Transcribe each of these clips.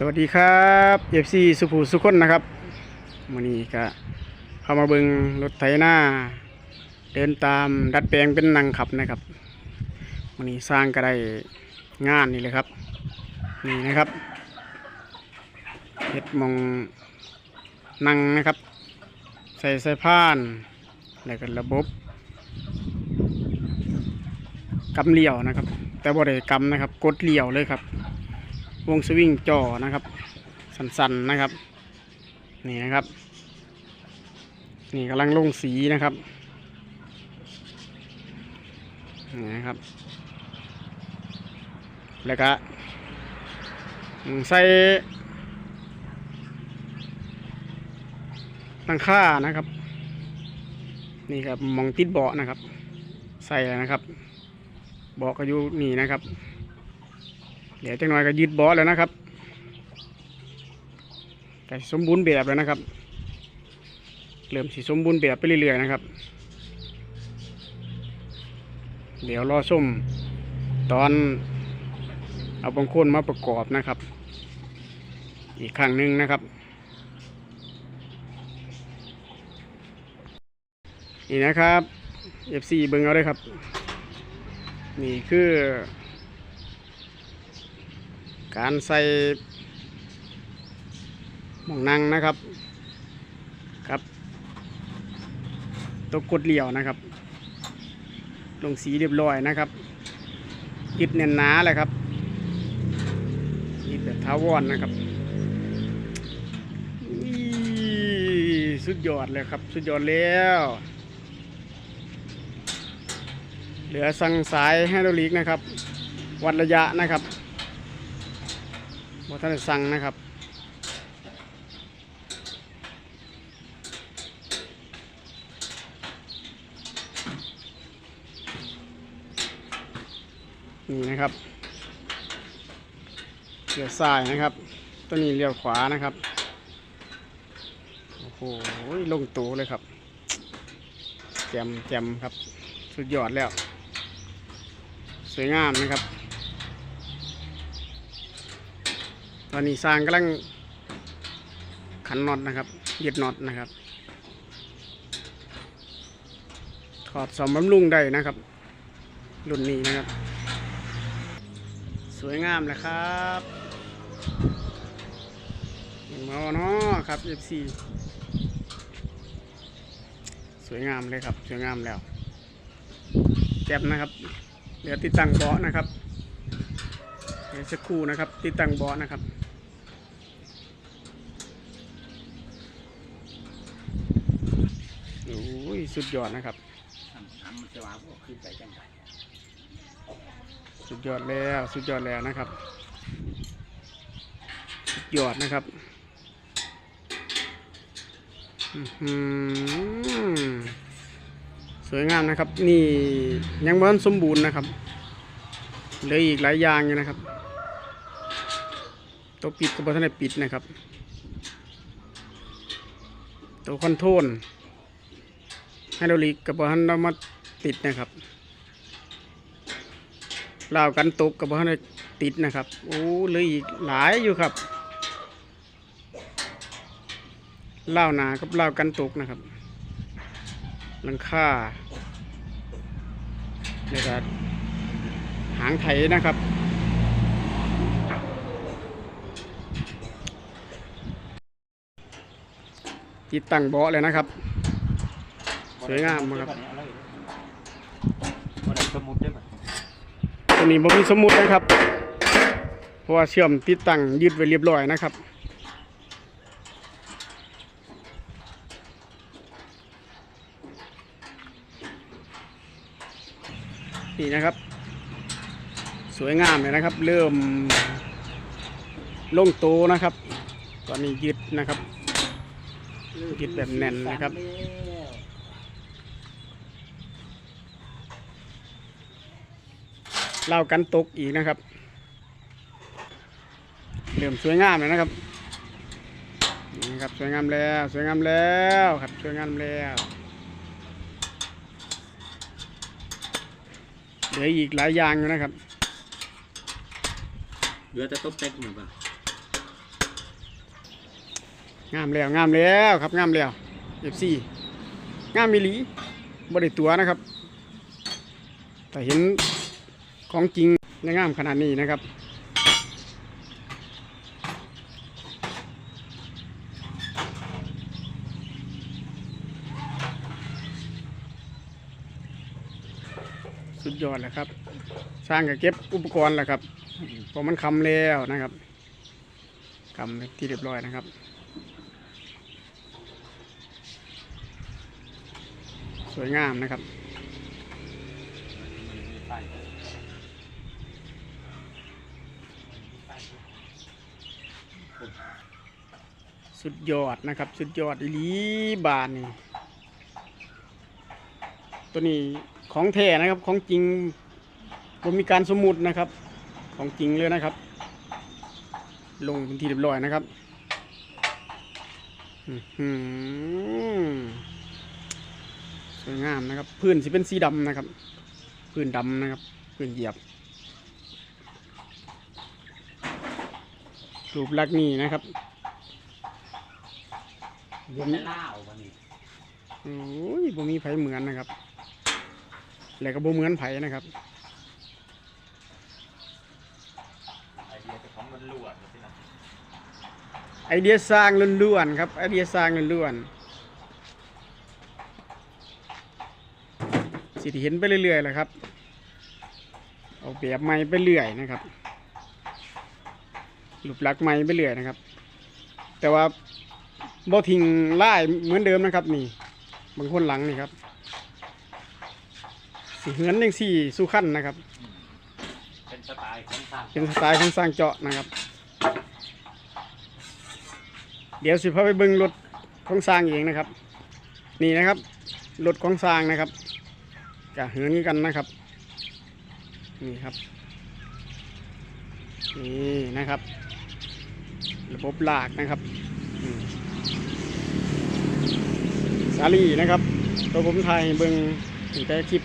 สวัสดีครับเอฟซีสุภูสุคนนะครับวันนี้ก็เข้ามาเบิงรถไถหน้า เดินตามดัดแปลงเป็นนังขับนะครับวันนี้สร้างก็ได้งานนี่เลยครับนี่นะครับเฮ็ดมองนังนะครับ ใส่สายพานแล้วก็ระบบกำเหลี่ยวนะครับ แต่บ่ได้กำนะครับ กดเหลี่ยวเลยครับ วงสวิงจ่อนะครับ สันๆนะครับ นี่นะครับ นี่กำลังลงสีนะครับ นี่นะครับ แล้วก็ใส่ตั้งค่านะครับ นี่ครับมองติดเบาะนะครับ ใส่แล้วนะครับเบาะก็อยู่นี่นะครับ เดี๋ยวจังหน่อยก็ยึดบาะแล้วนะครับแต่สมบูรณ์แบบแล้วนะครับเริ่มสีสมบูรณ์แบบไปเรื่อยๆนะครับ เดี๋ยวรอชมตอนเอาบางคนมาประกอบนะครับ อีกครั้งหนึ่งนะครับ นี่นะครับ FC เบิ้งเอาเลยครับ นี่คือ การใส่หมองนั่งนะครับครับตัวกดเหลี่ยวนะครับ ลงสีเรียบร้อยนะครับยึดแน่นหนาเลยครับยึดแบบท้าวอนนะครับอี้สุดยอดเลยครับ สุดยอดแล้ว เหลือสั่งสายไฮดรอลิกนะครับ วัดระยะนะครับ บท่านสั่งนะครับนี่นะครับเลี้ยวซ้ายนะครับ ตัวนี้เลี้ยวขวานะครับ โอ้โห ลงตัวเลยครับ แจมแจมครับ สุดยอดแล้ว สวยงามนะครับ ตอนนี้สร้างกำลังขันน็อตนะครับยึดน็อตนะครับถอดสอมบำรุงได้นะครับ รุ่นนี้นะครับ สวยงามเลยครับเห็นมาเนาะครับ FC สวยงามเลยครับ สวยงามแล้วแก็บนะครับ เดี๋ยวติดตั้งเบาะนะครับ เดี๋ยวสักครู่นะครับ ติดตั้งเบาะนะครับ โอ้ย สุดยอดนะครับ สุดยอดแล้วสุดยอดแล้วนะครับ สุดยอดนะครับสวยงามนะครับ นี่ยังไม่ทันสมบูรณ์นะครับเหลืออีกหลายอย่างอยู่นะครับ ตัวปิดก็บ่ทันได้ปิดนะครับ ตัวคอนโทรล ไฮดรอลิกกับบ่ทันได้มาติดนะครับลาวกันตกกับบ่ทันได้ติดนะครับโอ้เหลืออีกหลายอยู่ครับลาวหนากับลาวกันตกนะครับหลังคาแล้วก็หางไถนะครับ ติดตั้งเบาะเลยนะครับ สวยงามครับบ่ได้สมุดได้ป่ะตัวนี้บ่มีสมุดนะครับ เพราะว่าเชื่อมติดตั้งยึดไว้เรียบร้อยนะครับนี่นะครับ สวยงามเลยนะครับ เริ่มลงโตวนะครับ ตอนนี้ยึดนะครับยึดแบบแน่นนะครับ เล่ากันตกอีกนะครับเริ่มสวยงามเลยนะครับนี่ครับสวยงามแล้วสวยงามแล้วครับสวยงามแล้วเหลืออีกหลายอย่างอยู่นะครับเหลือแต่ตบแต่งหรือเปล่างามแล้วงามแล้วครับงามแล้ว FC งามมิลีบริตัวนะครับแต่เห็น ของจริงยังงามขนาดนี้นะครับสุดยอดแหละครับ สร้างกับเก็บอุปกรณ์แหละครับพอมันคำแล้วนะครับคำที่เรียบร้อยนะครับ สวยงามนะครับ สุดยอดนะครับ สุดยอดอีลีบานนี่ตัวนี้ของแท้นะครับของจริงผมมีการสมมุตินะครับ ของจริงเลยนะครับ ลงเป็นที่เรียบร้อยนะครับสวยงามนะครับ พื้นสิเป็นสีดำนะครับ พื้นดำนะครับ พื้นเหยียบรูปลักษณ์นี่นะครับ เดี๋ยวจะเล่าวันนี้โอ้ยบ่มีไผเหมือนนะครับ แล้วก็บ่เหมือนไผนะครับ ไอเดียเจะของมันลวดๆสินะไอเดียสร้างล้วนๆครับ ไอเดียสร้างล้วนๆสิที่เห็นไปเรื่อยๆแหละครับออกแบบใหม่ไปเรื่อยนะครับรูปลักษณ์ใหม่ไปเรื่อยนะครับ แต่ว่า บ่ทิ้งลายเหมือนเดิมนะครับ นี่บางคนหลังนี่ครับสีเหือนยังสี่สู้ขั้นนะครับ เป็นสไตล์ของสร้างเป็นสไตล์ของสร้างเจาะนะครับ เดี๋ยวสิพาไปเบิ่งรถของสร้างเองนะครับ นี่นะครับรถของสร้างนะครับกะเหินกันนะครับ นี่ครับนี่นะครับ ระบบลากนะครับอืม สาลีนะครับ ตัวผมถ่ายเบิ่งถึงแต่คลิป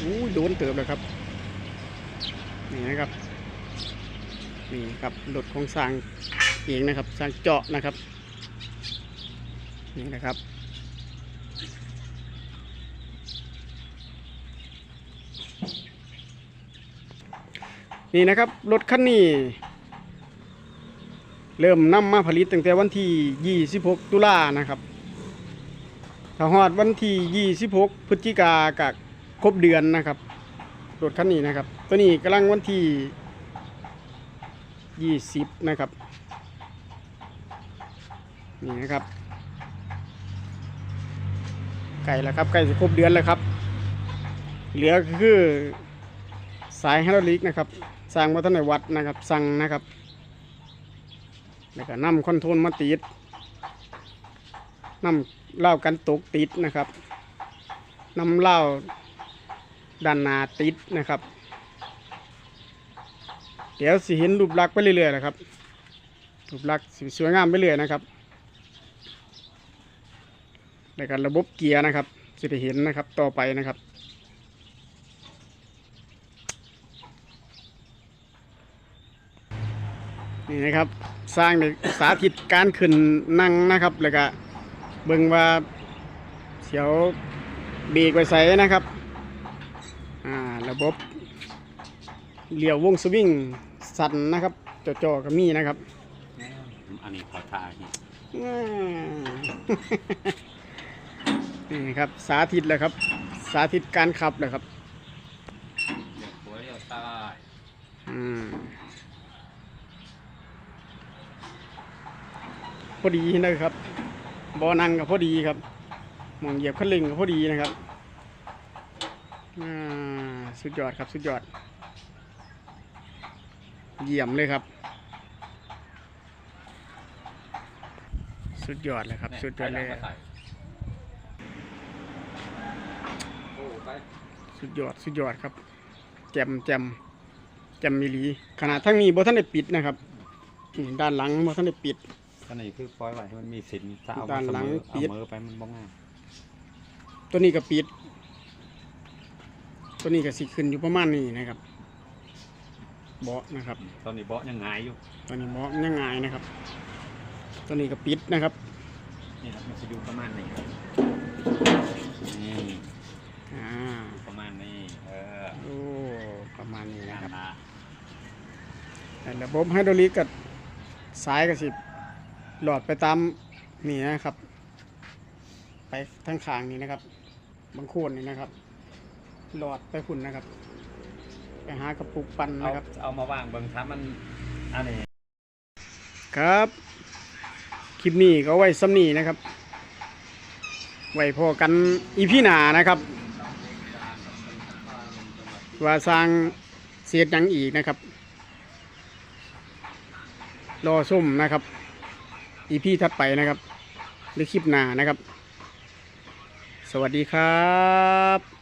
อู้ยโดนเติบเลยครับ นี่นะครับ นี่ครับรถของสร้างเองนะครับ สร้างเจาะนะครับ นี่นะครับนี่นะครับรถคันนี้เริ่มนำมาผลิตตั้งแต่วันที่ 26 ตุลานะครับ ถ้าฮอดวันที่ 26 พฤศจิกากะครบเดือนนะครับรถคันนี้นะครับ ตัวนี้กำลังวันที่ยี่สิบนะครับ นี่นะครับไก่แล้วครับไก่จะครบเดือนแล้วครับ เหลือคือสายไฮดรอลิกนะครับสร้างวัฒนวัดนะครับ สั่งนะครับ แล้วก็นำคอนโทรลมาติดนำ เล่ากันตกติดนะครับน้ำเล่าด้านหน้าติดนะครับ เดี๋ยวสิเห็นรูปลักษณ์ไปเรื่อยๆนะครับรูปลักษณ์สวยงามไปเรื่อยนะครับในการระบบเกียร์นะครับสิได้เห็นนะครับต่อไปนะครับ นี่นะครับสร้างในสาธิตการขึ้นนั่งนะครับแล้วก็ เบิ่งว่าเสียวเบรกไว้ใส่นะครับ อ่า ระบบเลี้ยววงสวิงสั่นนะครับจอๆก็มีนะครับ อันนี้ขอทาที่อ่านี่ครับ สาธิตเลยครับ สาธิตการขับเลยครับเลี้ยวขวาเลี้ยวซ้ายอืมพอดีนะครับ บอนังกับพอดีครับหมองเหยียบคันเร่งกับพอดีนะครับอ่าสุดยอดครับสุดยอด เยี่ยมเลยครับ สุดยอดเลยครับ สุดยอดเลยไปใส่โอ้ไปสุดยอดสุดยอดครับแจมแจมแจมมิลีขนาดทั้งนี้บ่ท่านได้ปิดนะครับนี่ด้านหลังบ่ท่านได้ปิด อันนี้คือปล่อยไว้ให้มันมีสินถ้าเอาด้านหลังเสมอปิเอาดมือไปมันบ้งง่ายตัวนี้ก็ปิด ตัวนี้ก็สิขึ้นอยู่ประมาณนี้นะครับเบาะนะครับ ตอนนี้เบาะยังหงายอยู่ตัวนี้เบาะยังไงนะครับ ตัวนี้ก็ปิดนะครับนี่ครับมันจะดูประมาณนี้ครับนี่อ่าประมาณนี้เออโอ้ประมาณนี้งานะนครับมาแต่ระบบไฮดรอลิกกับสายกับสิ หลอดไปตามนี่นะครับ ไปทั้งขางนี้นะครับบางโคนนี่นะครับ หลอดไปพุ่นนะครับ ไปหากระปุกปั่นเอานะครับ เอามาวางเบิ่งถ้ามันอันนี้ครับ คลิปนี้ก็เอาไว้ซ้ำนี้นะครับ ไว้พอกันอีพี่หนานะครับ ว่าสร้างเสียดหยังอีกนะครับ รอส้มนะครับ อีพี่ถัดไปนะครับ หรือคลิปหน้านะครับ สวัสดีครับ